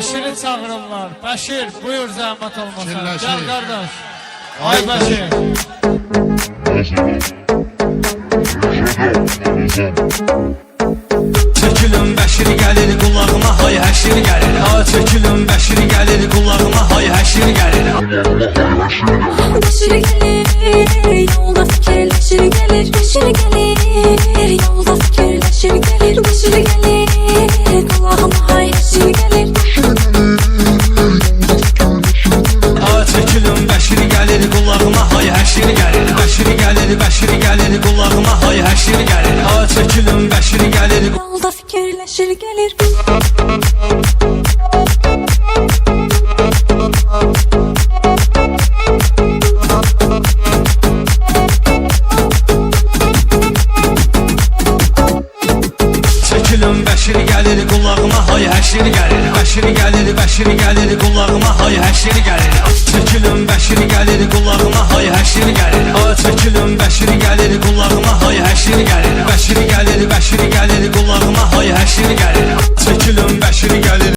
Bəşiri çağırırlar. Bəşir, buyur zəhmət olmasa. Fikirləşir. Gəl qardaş. Ay Bəşir. Çəkilin bəşiri gəlir qulağıma hay həşir gəlir Ha çəkilin bəşiri gəlir qulağıma hay həşir gəlir Beşir gelir, yolda fikirleşir gelir Beşir gelir, gəlir qulağıma hay həşir gəlir Bəşiri gəlir bəşiri gəlir qulağıma hay həşir gəlir Ha çəkilin bəşiri gəlir Yolda fikirleşir gelir. Çəkilin bəşiri gəlir qulağıma hay həşir gəlir Bəşiri gəlir bəşiri gəlir Bəşiri gəlir qulağıma hay həşir gəlir Ha çəkilin bəşiri gəlir qulağıma hay həşir gəlir Bəşiri gəlir bəşiri gəlir qulağıma hay həşir gəlir